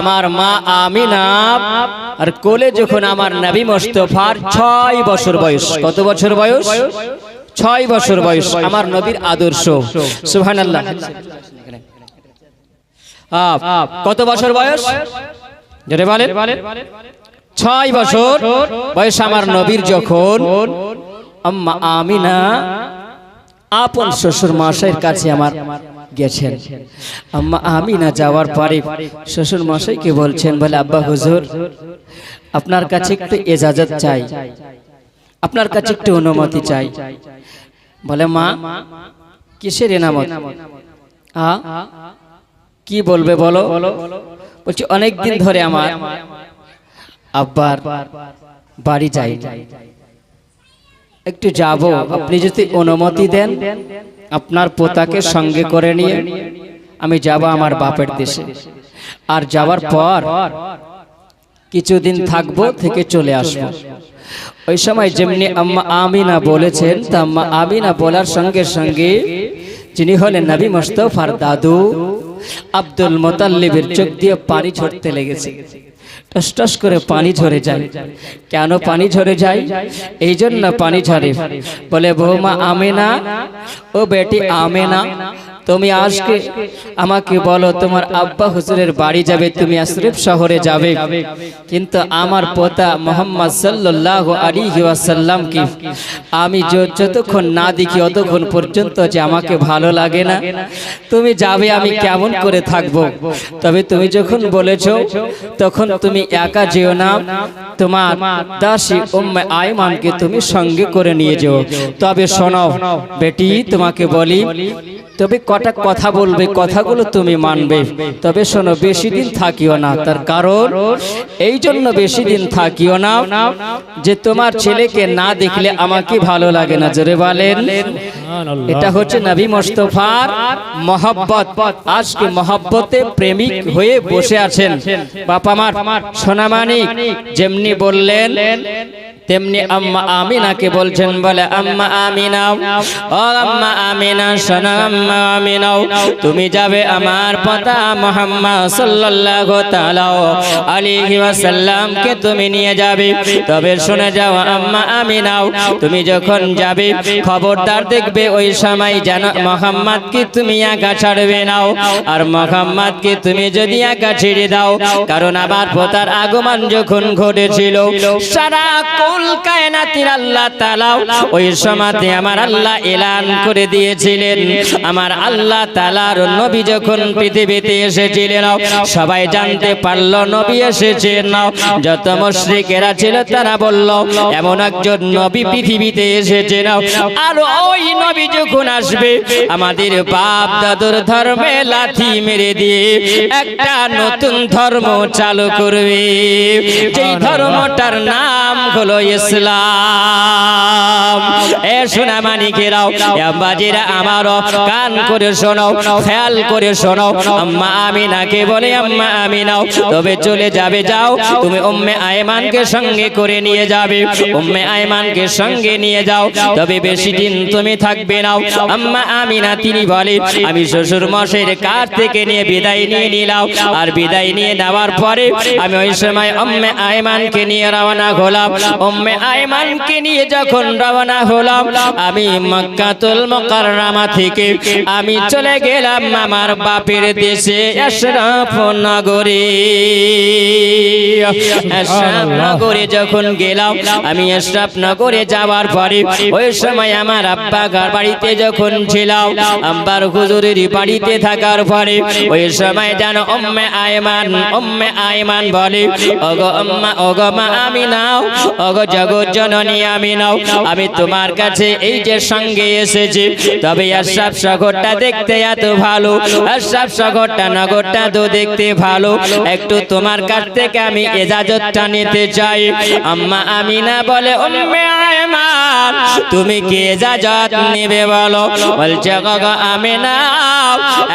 আমার মা আমিনা আর কোলে যখন আমার নবী মোস্তফার ছয় বছর বয়স, কত বছর বয়স? ছয় বছর বয়স, আমার নবীর আদর্শ। সুহান কত বছর বয়স? ছয় বছর বয়স আমার নবীর যখন। আমিনা, আপন শ্বশুর মশাইয়ের কাছে আমার গেছেন। আম্মা আমিনা যাওয়ার পরে শ্বশুর মশাইকে বলছেন, বলে, আব্বা হুজুর, আপনার কাছে একটু এজাজত চাই। আপনার কাছে একটু অনুমতি চাই। বলে, মা, কিসের এনামত? কি বলবে বলো? বলছি, অনেক দিন ধরে আমার আব্বার বাড়ি যাই। একটু যাব, আপনি যদি অনুমতি দেন আপনার পোতাকে সঙ্গে করে নিয়ে আমি যাব আমার বাপের দেশে। আর যাওয়ার পর কিছুদিন থাকব থেকে চলে আসব। ওই সময় যেমনি আম্মা আমিনা বলেছেন, তা আম্মা আমিনা বলার সঙ্গে সঙ্গে যিনি হলেন নবী মোস্তফার দাদু আব্দুল মোতাল্লিবের চোখ দিয়ে পানি ঝরতে লেগেছে। টস করে পানি ঝরে যায়। কেন পানি ঝরে যায়? এই জন্য পানি ঝরে। বলে, বৌমা, আমেনা, ও বেটি আমেনা তুমি আজকে আমাকে বলো, তোমার আব্বা হুজুরের বাড়ি যাবে, তুমি আশরিফ শহরে যাবে। কিন্তু আমার পোতা মোহাম্মদ সাল্লাহ আলী কি? আমি যতক্ষণ না দেখি অতক্ষণ পর্যন্ত যে আমাকে ভালো লাগে না। তুমি যাবে, আমি কেমন করে থাকব? তবে তুমি যখন বলেছ, তখন তুমি একা যেও না। তোমার দাসী উম্মে আইমানকে তুমি সঙ্গে করে নিয়ে যেও। তবে শোনো, বেটি, তোমাকে বলি, তবে কটা কথা বলবে, কথাগুলো তুমি মানবে। তবে শোনো, বেশি দিন থাকিও না। তার কারণ, এই জন্য বেশি দিন থাকিও না যে তোমার ছেলেকে না দেখলে আমাকে ভালো লাগে না। জোরে বলেন। এটা হচ্ছে নবী মোস্তফার মহব্বত। আজকে মহব্বতে প্রেমিক হয়ে বসে আছেন। বাবা আমার সোনামানিক যেমনি বললেন, তেমনি আম্মা আমিনাকে বলছেন, বলে, আম্মা আমিনা, ও আম্মা আমিনা সোনা আম্মা আমিনাও, তুমি যাবে আমার পতা মোহাম্মদ সাল্লাল্লাহু তাআলা আলাইহি ওয়াসাল্লামকে তুমি নিয়ে যাবে। তবে শুনে যাও, আম্মা আমিনাও, তুমি যখন যাবে, খবরদার দেখবে ওই সময় যেন মোহাম্মদকে তুমি একা ছাড়বে নাও আর মোহাম্মদকে তুমি যদি একা ছেড়ে দাও, কারণ আবার পোতার আগমন যখন ঘটেছিল, সারা কুল কায়নাতির আল্লাহ তাআলা ওই সময়তে আমার আল্লাহ এলান করে দিয়েছিলেন। আমার আল্লাহ তাআলার নবী যখন পৃথিবীতে এসেছিলেন, সবাই জানতে পারল, নবী এসেছেন। যত মুশরিকেরা ছিল তারা বলল, এমন একজন নবী পৃথিবীতে এসেছেন। আর ওই নবী যখন আসবে, আমাদের বাপ দাদুর ধর্মে লাথি মেরে দিয়ে একটা নতুন ধর্ম চালু করবে। যেই ধর্মটার নাম হলো ইসলাম। এ সোনা মানিকেরাও বাজিরা আমারও কান করে শোনো খেয়াল করে শোনো আম্মা আমিনাকে বলে, আম্মা আমিনাও, তবে চলে যাবে, যাও। তুমি উম্মে আয়মানকে সঙ্গে করে নিয়ে যাবে। উম্মে আয়মানকে সঙ্গে নিয়ে যাও। তবে বেশি দিন তুমি থাকবে নাও আম্মা আমিনা তিনি বলে, আমি শ্বশুর মশের কার থেকে নিয়ে বিদায় নিয়ে নিলাম। আর বিদায় নিয়ে নেওয়ার পরে আমি ওই সময় উম্মে আয়মানকে নিয়ে রওনা হলাম। উম্মে আয়মানকে নিয়ে যখন রওনা হলাম, আমি মক্কাতুল মুকাররমা থেকে, আমি চলে গেলাম আমার বাপের দেশে আশরাফ নগরে। আশরাফ নগরে যখন গেলাম আমি আশরাফ নগরে যাওয়ার পরে ওই সময় আমার আব্বা ঘর বাড়িতে যখন ছিলাম আব্বার হুজুরের বাড়িতে থাকার পরে ওই সময় যেন অম্মে আয়মান অম্মে আয়মান বলে ওগো আম্মা ওগো মা আমি নাও ওগো জগৎ জননী আমি নাও আমি তোমার কাছে এই যে সঙ্গে এসেছি। তবে আশরাফ শহরটা দেখতে এত ভালো। আশরাফ শহরটা, নগরটা তো দেখতে ভালো। একটু তোমার কাছ থেকে আমি এজাজতটা নিতে চাই। আম্মা আমিনা বলে, উম্মে আয়মান, তুমি কি এজাজত নেবে বলো? বলছে গগা আমিনা।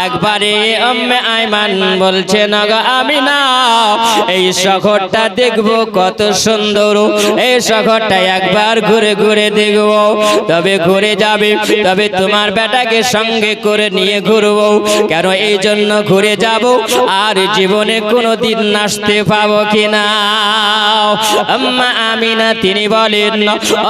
একবারে উম্মে আয়মান বলছে নগা আমিনা, এই শহরটা দেখব কত সুন্দর। এই শহরটা একবার ঘুরে ঘুরে দেখব। তবে ঘুরে যাবে, তবে তোমার বেটাকে সঙ্গে করে নিয়ে ঘুরবো। কেন এই জন্য ঘুরে যাব? আর জীবনে কোনো দিন নাচতে পাবো কিনা? আম্মা আমিনা, তিনি বলেন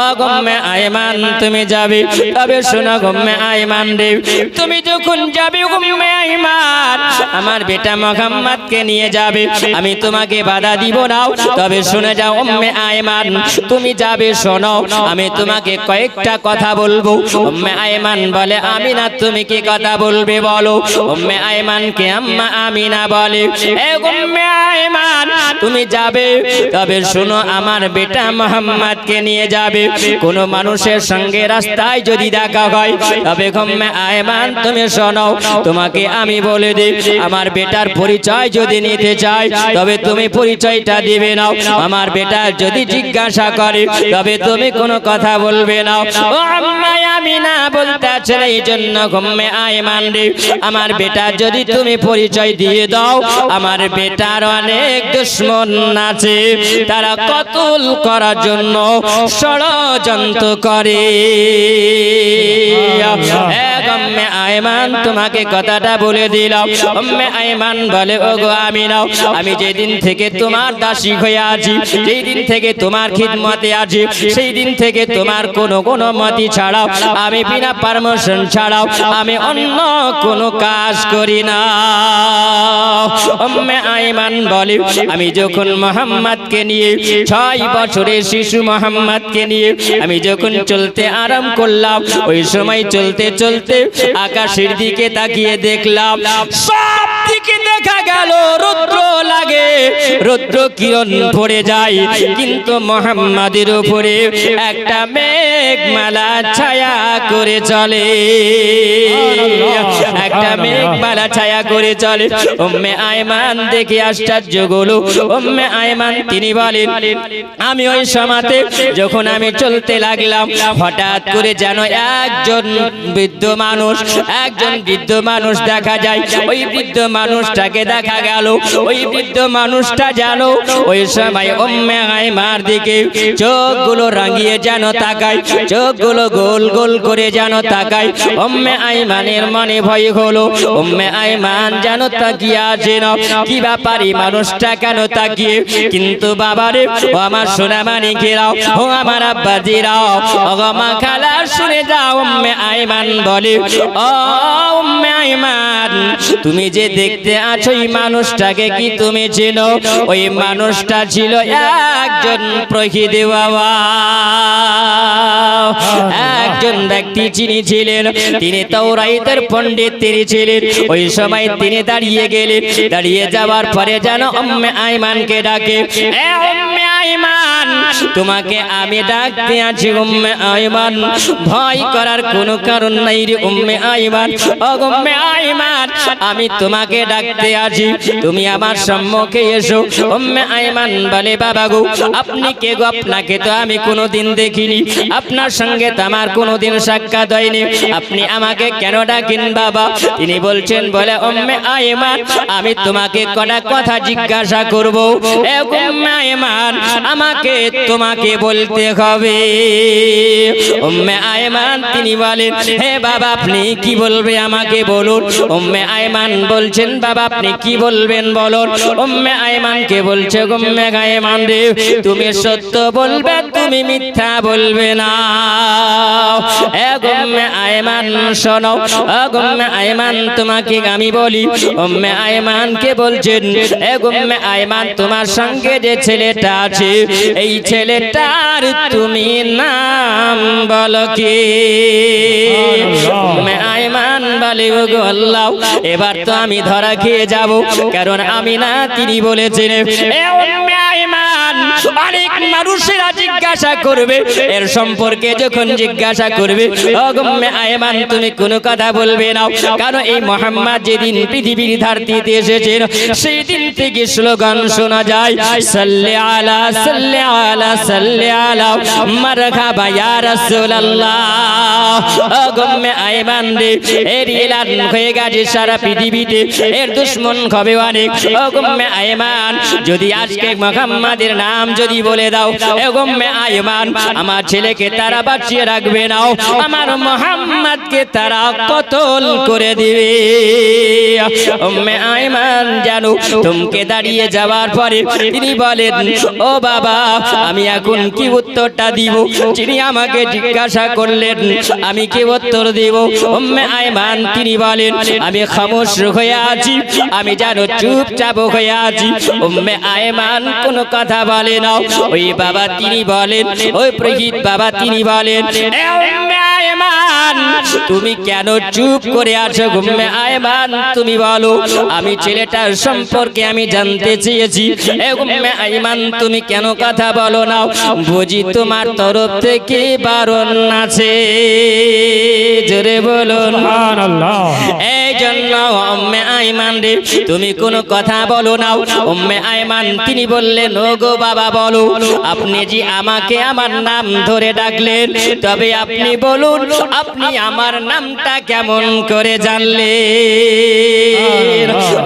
অগম্যে আয়মান, তুমি যাবে। তবে শোনো গম্যে আয়মান রে, তুমি যখন যাবে গম্যে আয়মান, আমার বেটা মোহাম্মদকে নিয়ে যাবে। আমি তোমাকে বাধা দিব না। তবে শুনে যাও উম্মে আয়মান, তুমি যাবে, শোনো। আমি তোমাকে কয়েকটা কথা বলব। উম্মে আয়মান বলে, আমিনা, তুমি কি কথা বলবে বলো। উম্মে আয়মান কে আম্মা আমিনা বলে, এ উম্মে আয়মান, তুমি যাবে? তবে শোনো, আমার বেটা মোহাম্মদকে নিয়ে যাবে। কোন মানুষের সঙ্গে রাস্তায় যদি দেখা হয়, তবে গম্মে আয়মান, তুমি শোনো, তোমাকে আমি বলে দিই, আমার বেটার পরিচয় যদি নিতে চাই তবে তুমি পরিচয়টা দিবে নাও। আমার বেটা যদি জিজ্ঞাসা করে, তবে তুমি কোনো কথা বলবে না ও আম্মা আমি না বলতে আছে এই জন্য গম্মে আমার বেটা যদি তুমি পরিচয় দিয়ে দাও, আমার বেটার অনেক দুশ্মন আছে। তারা কতল করার জন্য ষড়যন্ত্র করে। তোমাকে কথাটা বলে দিলাম। আয়মান বলে ও গো আমি নাও আমি যেদিন থেকে তোমার দাসী হয়ে আছি যেই দিন থেকে তোমার খিদমতে আছি সেই দিন থেকে তোমার কোনো কোনো মতি ছাড়াও আমি বিনা পারমিশন ছাড়াও আমি অন্য কোনো কাজ করি না। বলে, আমি যখন মোহাম্মদকে নিয়ে, ছয় বছরের শিশু মোহাম্মদকে নিয়ে, আমি যখন চলতে আরাম করলাম, ওই সময় চলতে চলতে আকাশের দিকে তাকিয়ে দেখলাম, সব দিকে দেখা গেল রুদ্র লাগে। রুদ্র কিরণ ভরে যায়, কিন্তু মোহাম্মদের উপরে একটা মেঘমালা ছায়া করে চলে। একটা মেঘমালা ছায়া করে চলে। উম্মে আয়মান দেখে আশ্চর্যগুলো উম্মে আয়মান তিনি বলেন আমি ওই সমাতে যখন আমি চলতে লাগলাম হঠাৎ করে যেন একজন বৃদ্ধ মানুষ একজন বৃদ্ধ মানুষ দেখা যায়। ওই বৃদ্ধ মানুষটাকে দেখা গেল। ওই বৃদ্ধ মানুষটা যেন ওই সময় উম্মে আয়মার দিকে চোখগুলো রাঙিয়ে যেন তাকায় চোখগুলো গোল গোল করে যেন তাকায়। উম্মে আইমানের মনে ভয় হলো, উম্মে আইমান যেন তাকিয়ে আছে না কি ব্যাপারে মানুষটা কেন তাকিয়ে? কিন্তু বাবারে, ও আমার সোনা মানিকেরাও ও আমার আব্বাজিরাও ও মা খালা শুনে যাও, উম্মে আইমান বলে, ও উম্মে আইমান, তুমি যে দেখতে আছো এই মানুষটাকে কি তুমি চেনো? ওই মানুষটা ছিল একজন প্রহিদ বাবা। একজন ব্যক্তি যিনি ছিলেন, তিনি তৌরাইতের পণ্ডিত ছিলেন ওই সময় তিনি দাঁড়িয়ে গেলেন। দাঁড়িয়ে যাওয়ার পরে যেন উম্মে আইমানকে ডাকে আইমান তোমাকে আমি ডাকতে আছি উম্মে আইমান। ভয় করার কোনো কারণ নাই রে উম্মে আইমান। ও উম্মে আইমান আমি তোমাকে ডাকতে আছি। তুমি আমার সম্মুখে এসো। উম্মে আইমান বলে বাবা গো আপনি কে গো? আপনাকে তো আমি কোনোদিন দেখিনি। আপনার সঙ্গে তো আমার কোনোদিন সাক্ষাৎ হয়নি। আপনি আমাকে কেন ডাকেন বাবা? তিনি বলছেন বলে উম্মে আইমান আমি তোমাকে কটা কথা জিজ্ঞাসা করব? এ উম্মে আইমান আমাকে তোমাকে বলতে হবে। উম্মে আইমান তিনি বলেন হে বাবা আপনি কি বলবে আমাকে বলুন? উম্মে আয়মান বলছেন বাবা আপনি কি বলবেন বলুন? উম্মে আইমানকে বলছে উম্মে আইমান রে তুমি সত্য বলবে তুমি মিথ্যা বলবে না। এ উম্মে আয়মান শোনো উম্মে আইমান তোমাকে আমি বলি, উম্মে আইমানকে বলছেন, এ উম্মে আইমান তোমার সঙ্গে যে ছেলেটা আছে, এই ছেলেটার তুমি নাম বলো কি? উম্মে আইমান বলে গো আল্লাহ, এবার তো আমি ধরা খেয়ে যাব। কারণ আমি না তিনি বলেছেন এ উম্মে আইমান অনেক মানুষেরা জিজ্ঞাসা করবে, এর সম্পর্কে যখন জিজ্ঞাসা করবে অগম্যে আয়মান, তুমি কোনো কথা বলবে না? কারণ এই মোহাম্মদ যেদিন পৃথিবীর ধারতিতে এসেছেন সেই দিন থেকে স্লোগান শোনা যায়, সাল্লে আলা সাল্লে আলা সাল্লে আলা, মারহাবা ইয়া রাসূলুল্লাহ। অগম্যে আয়মান রে, এর এলান হয়ে গেছে সারা পৃথিবীতে, এর দুশ্মন হবে অনেক। অগম্যে আয়মান, যদি আজকে মোহাম্মদের নাম যদি বলে দাও এগম্মে আইমান, আমার ছেলেকে তারা বাঁচিয়ে রাখবে নাও, আমার মোহাম্মদকে তারা কতল করে দিবে। উম্মে আইমান জানো তুমকে দাঁড়িয়ে যাওয়ার পরে তিনি বলেন, ও বাবা, আমি এখন কি উত্তরটা দিব? তিনি আমাকে জিজ্ঞাসা করলেন, আমি কি উত্তর দিব? উম্মে আইমান তিনি বলেন, আমি খামোশ হয়ে আছি, আমি জানো চুপচাপ হয়ে আছি। উম্মে আইমান কোনো কথা বলে না ওই বাবা তিনি বলেন ওই প্রহিত বাবা তিনি বলেন "এ উম্মে আয়মান তুমি কেন চুপ করে আছো? গুম্মে আয়মান তুমি বলো আমি ছেলেটার সম্পর্কে আমি জানতে চেয়েছি। গুম্মে আয়মান তুমি কেন কথা বলো না বুঝি তোমার তরফ থেকে বারণ আছে। জোরে বলুন। এই জন্য উম্মে আইমান রে তুমি কোনো কথা বলো না উম্মে আইমান তিনি বললেন ও গো বাবা বলো আপনি যে আমাকে আমার নাম ধরে ডাকলেন তবে আপনি বলুন আপনি আমার নামটা কেমন করে জানলেন?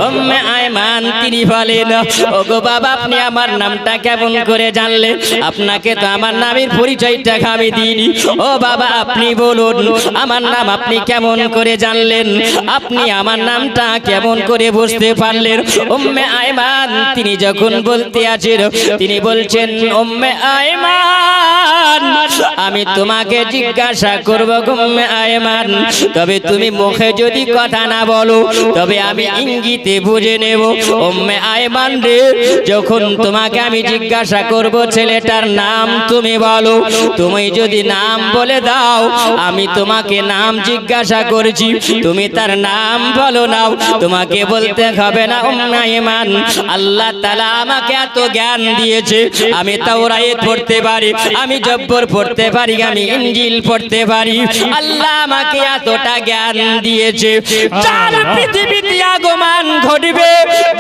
উম্মে আইমান তিনি বলেন ও গো বাবা আপনি আমার নামটা কেমন করে জানলেন? আপনাকে তো আমার নামের পরিচয়টা আমি দিইনি। ও বাবা আপনি বলুন আমার নাম আপনি কেমন করে জানলেন? আপনি আমার নামটা কেমন করে বুঝতে পারলেন? উম্মে আয়মান তিনি যখন বলতে আছেন তিনি বলছেন উম্মে আয়মান আমি তোমাকে জিজ্ঞাসা করব উম্মে আয়মান। তবে তুমি মুখে যদি কথা না বলো, তবে আমি ইঙ্গিতে বুঝে নেব, উম্মে আয়মান রে, যখন তোমাকে আমি জিজ্ঞাসা করব, ছেলেটার নাম তুমি বলো। তুমি যদি নাম বলে দাও, আমি তোমাকে নাম জিজ্ঞাসা করছি। তুমি তার নাম বলো নাও, তোমাকে বলতে হবে না, উম্মে আয়মান, আল্লাহ তাআলা আমাকে এত জ্ঞান দিয়েছে। আমি তাওরাত পড়তে পারি, আমি জব্বর পড়তে পারি আমি ইঞ্জিল পড়তে পারি। আল্লাহ আমাকে এতটা জ্ঞান দিয়েছে। যার পৃথিবীতে আগমন ঘটবে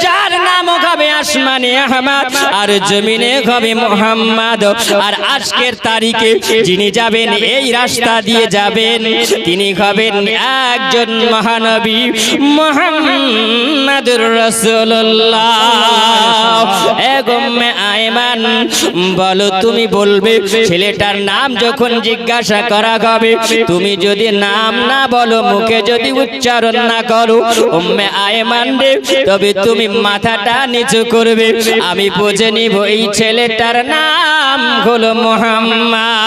যার আসমানে আহমদ, আর জমিনে হবে মোহাম্মদ। আর আজকের তারিখে যিনি যাবেন, এই রাস্তা দিয়ে যাবেন, তিনি হবেন একজন মহানবী, মোহাম্মদুর রাসূলুল্লাহ। এগম্মে আয়মান, বলো তুমি বলবে, ছেলেটার নাম যখন জিজ্ঞাসা করা হবে, তুমি যদি নাম না বলো, মুখে যদি উচ্চারণ না করো, উম্মে আয়মান রে, তবে তুমি মাথাটা নিচু করবে? আমি বুঝে নিব এই ছেলেটার নাম হলো মোহাম্মদ।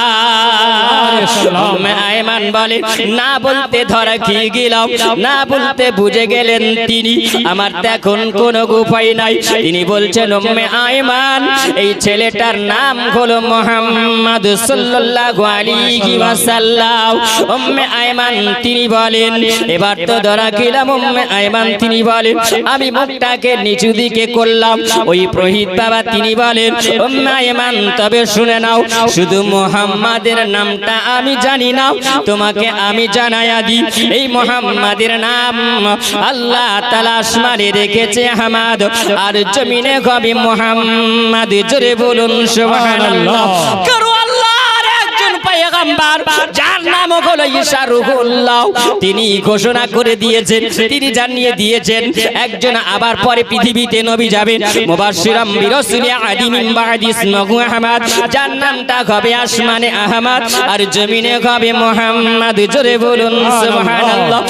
আয়মান বলে, না বলতে ধরা খেয়ে গেলাম? না বলতে বুঝে গেলেন তিনি। আমার তো এখন কোনো উপায় নাই। তিনি বলছেন উম্মে আয়মান এই ছেলেটার নাম হলো মোহাম্মদ সাল্লাল্লাহু আলাইহি ওয়াসাল্লাম। উম্মে আয়মান তিনি বলেন, এবার তো ধরা খেলাম উম্মে আয়মান তিনি বলেন, আমি মুখটাকে নিচু দিকে করলাম। ওই প্রহিত বাবা, তিনি বলেন উম্মে আয়মান তবে শুনে নাও, শুধু মোহাম্মদের নামটা আমি জানি না। তোমাকে আমি জানাইয়া দিই এই মোহাম্মদের নাম আল্লাহ তালা আসমানে রেখেছে হামাদ। আর জমিনে কবি মোহাম্মদ। জোরে বলুন, সুবহানাল্লাহ। আল্লাহ একজন পয়গম্বর যার নাম হলো তিনি ঘোষণা করে দিয়েছেন, তিনি জানিয়ে দিয়েছেন, একজন আবার পরে পৃথিবীতে নবী যাবেন। মুবাশশিরাম বিরাসুলি আদি মিন বাদি ইসমহু আহমদ। যার নামটা হবে আসমানে আহমদ, আর জমিনে হবে মোহাম্মদ। জোরে বলুন, সুবহানাল্লাহ।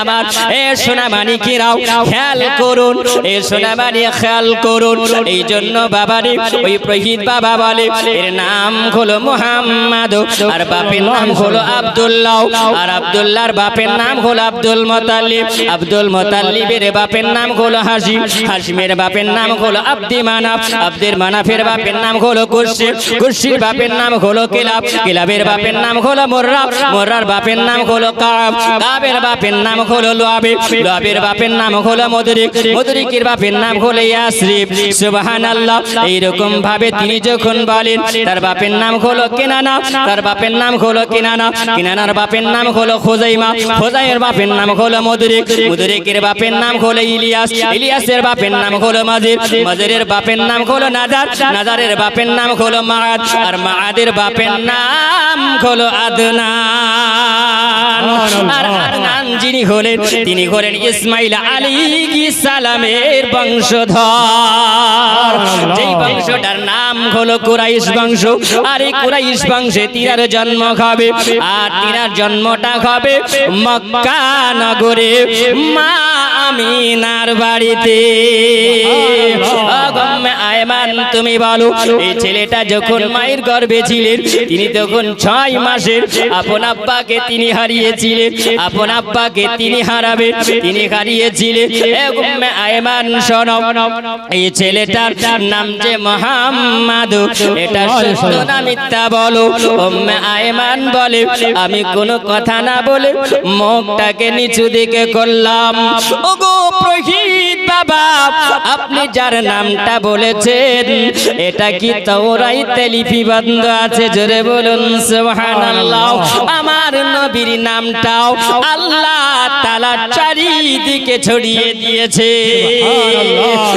আমার এ সোনা মানিকেরাও খেয়াল করুন, এ সোনা খেয়াল করুন। এই জন্য বাবারে, ওই প্রহিত বাবা বলে, এর নাম হলো মোহাম্মদ। আর বাপের নাম হলো আব্দুল্লাহ আর আব্দুল্লাহর বাপের নাম হলো আব্দুল মোতাল্লিব আব্দুল মোতাল্লিবের বাপের নাম হলো হাসিম হাসিমের বাপের নাম হলো আব্দি মানাফ আব্দের মানাফের বাপের নাম হলো কুরশি কুরশির বাপের নাম হলো কিলাব কিলাবের বাপের নাম হলো মোর্রা মোর্রার বাপের নাম হলো কাব কাবের বাপের নাম হলো লুয়াবে লুয়াবের বাপের নাম হলো মদরিক মদরিকের বাপের নাম হলো ইয়াসরিব সুবহানাল্লাহ এইরকম ভাবে তিনি যখন বলেন তার বাপের নাম হলো কেনানা তার বাপের নাম হলো কেনানা। কিনানার বাপের নাম হলো খোজাইমা। খোজাইয়ের বাপের নাম হলো মদরিক। মদরিকের বাপের নাম হলো ইলিয়াস। ইলিয়াসের বাপের নাম হলো মাজির মাজিরের বাপের নাম হলো নাজার নাজারের বাপের নাম হলো মাআদ। আর মাআদের বাপের নাম হলো আদনান। আর আদনান যিনি হলেন, তিনি হলেন ইসমাইল আলাইহিস সালামের বংশধর। যেই বংশটার নাম হলো কুরাইশ বংশ। আর এই কুরাইশ বংশে তিনার জন্ম হবে আর তিনার জন্মটা হবে মক্কা নগরে। মা আমিনার বাড়িতে। তুমি বলো, এই ছেলেটা যখন মায়ের ছিলেন, তিনি তখন ছয় মাসের। আপন আব্বাকে তিনি হারিয়েছিলেন, আপন আব্বাকে তিনি হারাবেন, তিনি হারিয়েছিলেন। এই ছেলেটার নাম যে মোহাম্মদ, এটা মিথ্যা বলো? উম্মে আয়মান বলে, আমি কোনো কথা না বলে মুখটাকে নিচু দিকে করলাম। ওগো প্রহিত বাবা, আপনি যার নামটা বলেছেন, এটা কি তাওরাইতে লিপিবদ্ধ আছে? জোরে বলুন, সুবহানাল্লাহ। আমার নবীর নামটাও আল্লাহ তাআলা চারিদিকে ছড়িয়ে দিয়েছে।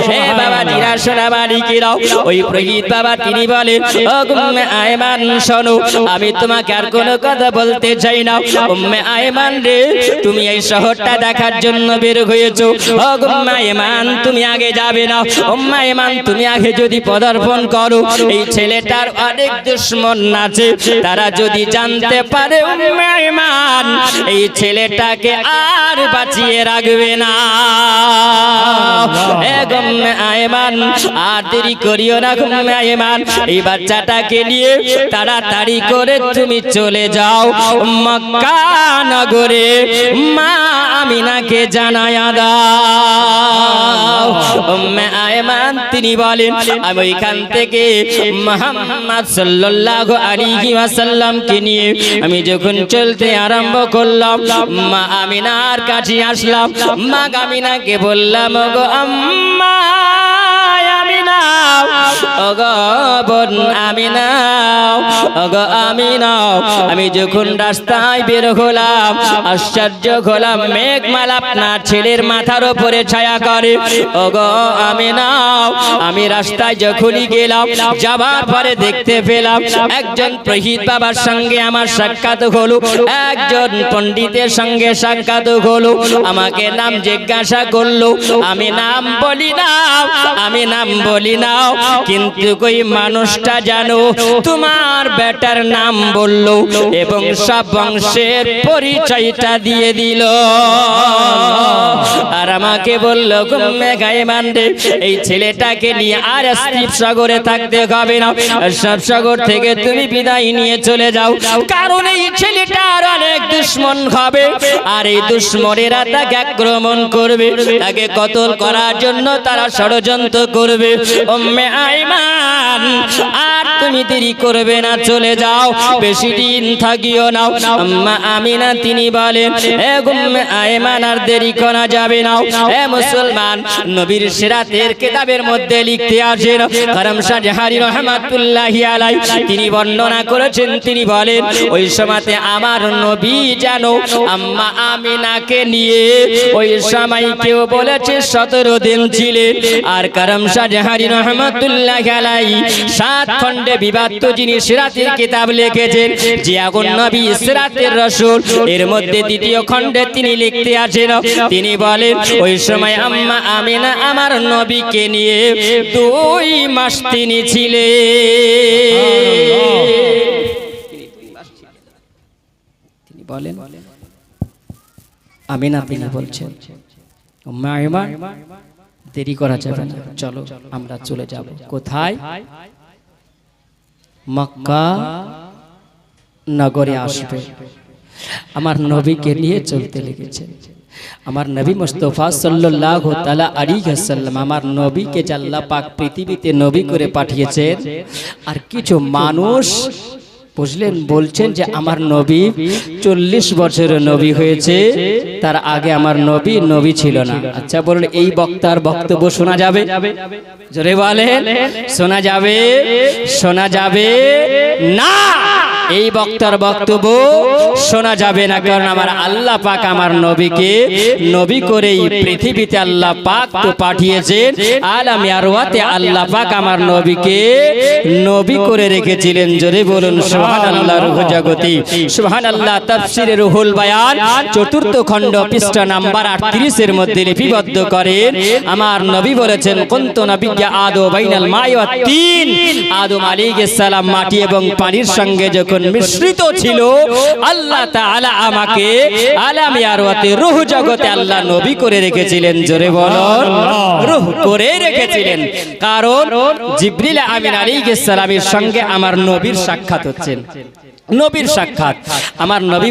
হে বাবা নিরাশনা মালিকেরাও ওই প্রহিত বাবা তিনি বলেন ও আয়মান, শোনো, আমি তোমাকে আর কোনো কথা বলতে চাই না। উম্মে আয়মান রে, তুমি এই শহরটা দেখার জন্য বের হয়েছো। ও আয়মান, তুমি আগে যাবে না। উম্মে আয়মান, তুমি আগে যদি পদার্পণ করো, এই ছেলেটার অনেক দুশ্মন আছে। তারা যদি জানতে পারে, উম্মে আয়মান, এই ছেলেটাকে আর বাঁচিয়ে রাখবে না। এ গুম্মে আয়মান। আর দেরি করিও না আয়মান। এই বাচ্চাটাকে নিয়ে তাড়াতাড়ি করে তুমি চলে যাও। মক্কা নগরে মা আমিনাকে জানায়া দাও। আয়মান, তিনি বলেন, আমি ওইখান থেকে মুহাম্মদ নিয়ে আমি যখন চলতে আরম্ভ করলাম, মা আমিনার কাছে আসলাম। মা আমিনাকে বললাম গো আম্মা আমিনা ওগো বোন আমিনা ওগো আমিনা আমি যখন রাস্তায় বের হলাম, আশ্চর্য হলাম আপনার ছেলের মাথার উপরে ছায়া করে। ওগো আমিনা আমি রাস্তায় যখনই গেলাম, যাবার পরে দেখতে পেলাম, একজন প্রহিত বাবার সঙ্গে আমার সাক্ষাৎ হলো। একজন পণ্ডিতের সঙ্গে সাক্ষাৎ হলো। আমাকে নাম জিজ্ঞাসা করল। আমি নাম বলি না। আমি নাম বলি না কিন্তু কই মানুষটা জানো, তোমার বেটার নাম বলল এবং সব বংশের পরিচয়টা দিয়ে দিল। আর আমাকে গায়ে এই ছেলেটাকে নিয়ে আর সাগরে থাকতে হবে না। সাগর থেকে তুমি বিদায় নিয়ে চলে যাও, কারণ এই ছেলেটার অনেক দুশ্মন হবে। আর এই দুশ্মনেরা তাকে আক্রমণ করবে, তাকে কতল করার জন্য ষড়যন্ত্র করবে। ওম্মে আইমান, আর তুমি দেরি করবে না, চলে যাও, বেশি দিন থাকিও না। আম্মা আমিনা তিনি বলেন, এ গুম্মে আইমান, আর দেরি করা যাবে না। এ মুসলমান, নবীর সিরাতের কিতাবের মধ্যে লিখতে আছেন করম শাহজাহারি রহমাতুল্লাহি আলাই তিনি বর্ণনা করেছেন, তিনি বলেন, ওই সময়তে আমার নবী জানো আম্মা আমিনাকে নিয়ে, ওই সময় কেউ বলেছে সতেরো দিন ছিলেন আর করম শাহজাহারি রহমাতুল্লাহ আলাই সাত খণ্ডে বিবাদ যিনি সিরাতের কিতাব লিখেছেন যে আগুন নবী সিরাতের রসুল। এর মধ্যে দ্বিতীয় খণ্ডে তিনি লিখতে আছেন তিনি বলেন, ওই সময় আম্মা আমিনা আমার নবীকে নিয়ে দুই মাস তিনি ছিলেন। তিনি বলেন, আমিনা তিনি বলছেন আইমান দেরি করা যাবে না। চলো, আমরা চলে যাব। কোথায়? মক্কা নগরে আসবে। আমার নবীকে নিয়ে চলতে লেগেছে। আমার নবী মুস্তফা সাল্লাল্লাহু তাআলা আলাইহি ওয়াসাল্লাম আমার নবীকে আল্লাহ পাক পৃথিবীতে নবী করে পাঠিয়েছেন, আর কিছু মানুষ বুঝলেন বলছেন যে আমার নবী চল্লিশ বছরের নবী হয়েছে তার আগে আমার নবী নবী ছিল না। আচ্ছা বলুন এই বক্তার বক্তব্য শোনা যাবে? জোরে বলেন শোনা যাবে? শোনা যাবে? না! এই বক্তার বক্তব্য শোনা যাবে না, কারণ আমার আল্লাহ পাক আমার নবীকে নবী করে এই পৃথিবীতে আল্লাহ পাক তো পাঠিয়েছেন আলাম আরওয়াতে আল্লাহ পাক আমার নবীকে নবী করে রেখেছিলেন। জোরে বলুন, সুবহানাল্লাহ রুহ জগতি, সুবহানাল্লাহ তাফসিরে রুহুল বায়ান, চতুর্থ খণ্ড পৃষ্ঠা নাম্বার 38 এর মধ্যে লিপিবদ্ধ করেন। আমার নবী বলেছেন, কুন্ত নবিয়্যা আদো বাইনাল ওয়াত তিন। আদম আলাইহিস সালাম মাটি এবং পানির সঙ্গে যখন মিশ্রিত ছিল আল্লাহ তাআলা আমাকে আলামে আরওয়াতে রূহ জগতে আল্লাহ নবী করে রেখেছিলেন জোরে বলুন। রূহ করে রেখেছিলেন। কারণ জিব্রিল আমিন আলাইহিস সালামের সঙ্গে আমার নবীর সাক্ষাৎ হচ্ছেন নবীর সাক্ষাৎ। আমার নবী